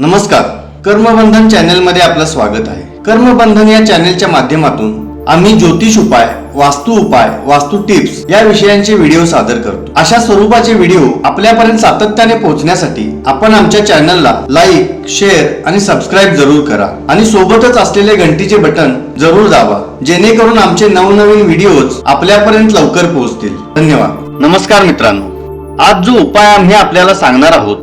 नमस्कार. कर्मबंधन चॅनेलमध्ये आपलं स्वागत आहे. कर्मबंधन या चॅनलच्या माध्यमातून आम्ही ज्योतिष उपाय वास्तू उपाय वास्तू टिप्स या विषयांचे व्हिडिओ सादर करतो. अशा स्वरूपाचे व्हिडिओ आपल्यापर्यंत सातत्याने पोहोचण्यासाठी आपण आमच्या चॅनलला लाईक शेअर आणि सबस्क्राईब जरूर करा. आणि सोबतच असलेले घंटीचे बटन जरूर दाबा जेणेकरून आमचे नवनवीन व्हिडिओज आपल्यापर्यंत लवकर पोहोचतील. धन्यवाद. नमस्कार मित्रांनो. आज जो उपाय आम्ही आपल्याला सांगणार आहोत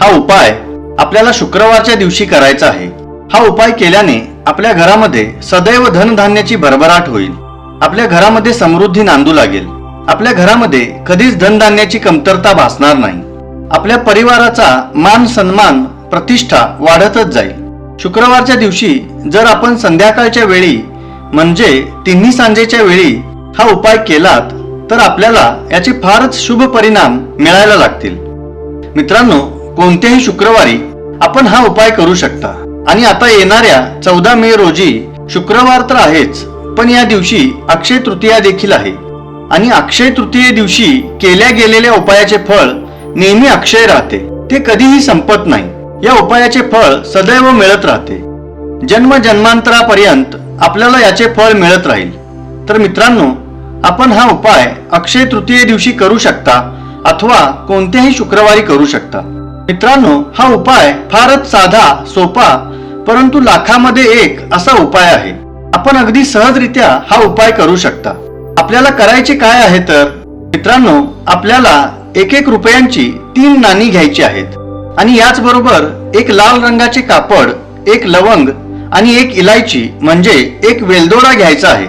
हा उपाय आपल्याला शुक्रवारच्या दिवशी करायचा आहे. हा उपाय केल्याने आपल्या घरामध्ये सदैव धनधान्याची भरभराट होईल. आपल्या घरामध्ये समृद्धी नांदू लागेल. आपल्या घरामध्ये कधीच धनधान्याची कमतरता भासणार नाही. आपल्या परिवाराचा मान सन्मान प्रतिष्ठा वाढतच जाईल. शुक्रवारच्या दिवशी जर आपण संध्याकाळच्या वेळी म्हणजे तिन्ही सांजेच्या वेळी हा उपाय केलात तर आपल्याला याचे फारच शुभ परिणाम मिळायला लागतील. मित्रांनो कोणत्याही शुक्रवारी आपण हा उपाय करू शकता. आणि आता येणाऱ्या चौदा मे रोजी शुक्रवार तर आहेच पण या दिवशी अक्षय तृतीया देखील आहे. आणि अक्षय तृतीये दिवशी केल्या गेलेल्या उपायाचे फळ नेहमी अक्षय राहते. ते कधीही संपत नाही. या उपायाचे फळ सदैव मिळत राहते. जन्म जन्मांतरापर्यंत आपल्याला याचे फळ मिळत राहील. तर मित्रांनो आपण हा उपाय अक्षय तृतीये दिवशी करू शकता अथवा कोणत्याही शुक्रवारी करू शकता. मित्रांनो हा उपाय फारच साधा सोपा परंतु लाखामध्ये एक असा उपाय आहे. आपण अगदी सहजरित्या हा उपाय करू शकता. आपल्याला करायचे काय आहे तर मित्रांनो आपल्याला एक एक रुपयांची तीन नाणी घ्यायची आहेत. आणि याचबरोबर एक लाल रंगाचे कापड एक लवंग आणि एक इलायची म्हणजे एक वेलदोडा घ्यायचा आहे.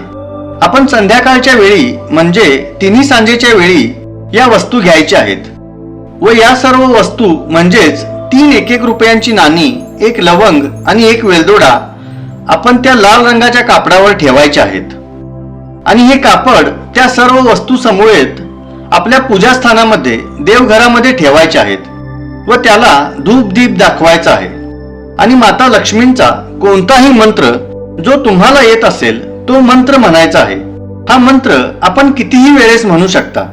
आपण संध्याकाळच्या वेळी म्हणजे तिन्ही सांजेच्या वेळी या वस्तू घ्यायच्या आहेत. व या सर्व वस्तू म्हणजेच तीन एक एक रुपयांची नाणी एक लवंग आणि एक वेलदोडा आपण त्या लाल रंगाच्या कापडावर ठेवायचे आहेत. आणि हे कापड त्या सर्व वस्तू समूहेत आपल्या पूजास्थानामध्ये देवघरामध्ये ठेवायचे आहेत व त्याला धूप दीप दाखवायचा आहे. आणि माता लक्ष्मींचा कोणताही मंत्र जो तुम्हाला येत असेल तो मंत्र म्हणायचा आहे. हा मंत्र आपण कितीही वेळेस म्हणू शकता.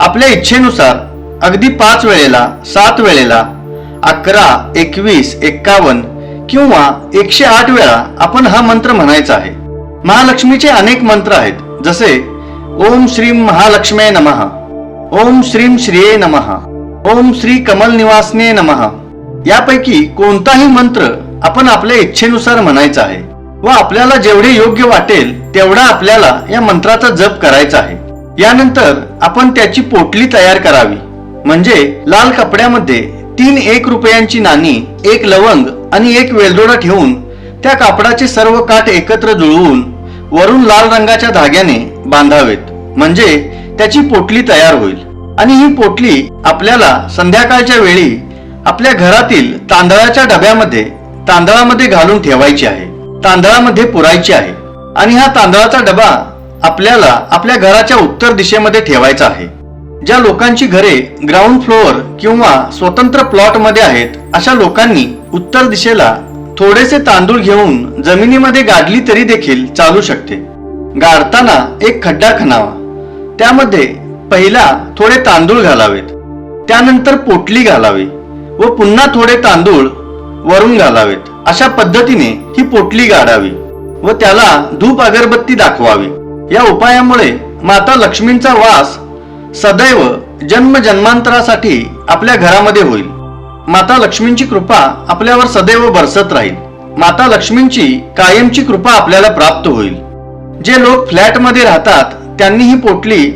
आपल्या इच्छेनुसार अगदी पाच वेळेला सात वेळेला अकरा एकवीस एक्कावन्न किंवा एकशे आठ वेळा आपण हा मंत्र म्हणायचा आहे. महालक्ष्मीचे अनेक मंत्र आहेत जसे ओम श्रीम महालक्ष्मे नमः ओम श्रीम श्रिये नमः ओम श्री कमल निवासने नमः. यापैकी कोणताही मंत्र आपण आपल्या इच्छेनुसार म्हणायचा आहे व आपल्याला जेवढे योग्य वाटेल तेवढा आपल्याला या मंत्राचा जप करायचा आहे. यानंतर आपण त्याची पोटली तयार करावी. म्हणजे लाल कपड्यामध्ये तीन एक रुपयांची नाणी एक लवंग आणि एक वेलदोडा ठेवून त्या कापडाचे सर्व काठ एकत्र जुळवून वरून लाल रंगाच्या धाग्याने बांधावेत. म्हणजे त्याची पोटली तयार होईल. आणि ही पोटली आपल्याला संध्याकाळच्या वेळी आपल्या घरातील तांदळाच्या डब्यामध्ये तांदळामध्ये घालून ठेवायची आहे. तांदळामध्ये पुरायची आहे. आणि हा तांदळाचा डबा आपल्याला आपल्या घराच्या उत्तर दिशेमध्ये ठेवायचा आहे. ज्या लोकांची घरे ग्राउंड फ्लोअर किंवा स्वतंत्र प्लॉटमध्ये आहेत अशा लोकांनी उत्तर दिशेला थोडेसे तांदूळ घेऊन जमिनीमध्ये गाडली तरी देखील चालू शकते. गाडताना एक खड्डा खणावा. त्यामध्ये पहिला थोडे तांदूळ घालावेत. त्यानंतर पोटली घालावी व पुन्हा थोडे तांदूळ वरून घालावेत. अशा पद्धतीने ही पोटली गाडावी व त्याला धूप अगरबत्ती दाखवावी. या उपायामुळे माता लक्ष्मींचा वास सदैव जन्म जन्मांतरासाठी आपल्या घरामध्ये होईल. माता लक्ष्मींची कृपा आपल्यावर सदैव बरसत राहील. माता लक्ष्मींची कायमची कृपा आपल्याला प्राप्त होईल. जे लोक फ्लॅटमध्ये राहतात त्यांनी ही पोटली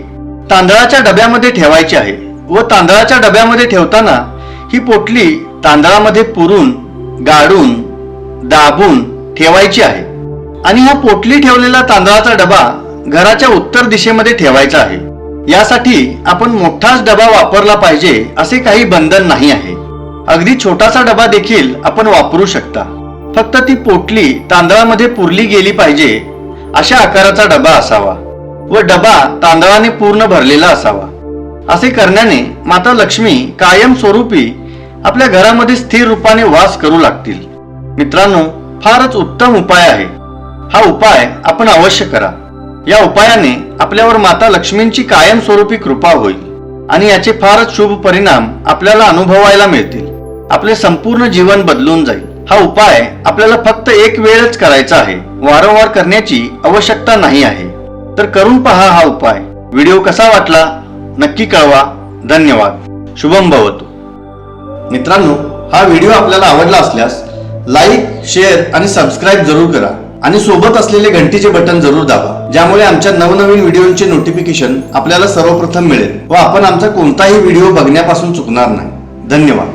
तांदळाच्या डब्यामध्ये ठेवायची आहे व तांदळाच्या डब्यामध्ये ठेवताना ही पोटली तांदळामध्ये पुरून गाडून दाबून ठेवायची आहे. आणि हा पोटली ठेवलेला तांदळाचा डबा घराच्या उत्तर दिशेमध्ये ठेवायचा आहे. यासाठी आपण मोठाच डबा वापरला पाहिजे असे काही बंधन नाही आहे. अगदी छोटासा डबा देखील आपण वापरू शकता. फक्त ती पोटली तांदळामध्ये पुरली गेली पाहिजे अशा आकाराचा डबा असावा. व डबा तांदळाने पूर्ण भरलेला असावा. असे करण्याने माता लक्ष्मी कायम स्वरूपी आपल्या घरामध्ये स्थिर रूपाने वास करू लागतील. मित्रांनो फारच उत्तम उपाय आहे. हा उपाय आपण अवश्य करा. या उपायाने आपल्यावर माता लक्ष्मींची कायमस्वरूपी कृपा होईल आणि याचे फारच शुभ परिणाम आपल्याला अनुभवायला मिळतील. आपले संपूर्ण जीवन बदलून जाईल. हा उपाय आपल्याला फक्त एक वेळच करायचा आहे. वारंवार करण्याची आवश्यकता नाही आहे. तर करून पहा हा उपाय. व्हिडिओ कसा वाटला? नक्की कळवा. धन्यवाद. शुभम भवतो. मित्रांनो हा व्हिडिओ आपल्याला आवडला असल्यास लाईक शेअर आणि सबस्क्राईब जरूर करा. आणि सोबत असलेले घंटीचे बटन जरूर दाबा ज्यामुळे आमच्या नवनवीन व्हिडिओचे नोटिफिकेशन आपल्याला सर्वप्रथम मिळेल. व आपण आमचा कोणताही व्हिडिओ बघण्यापासून चुकणार नाही. धन्यवाद.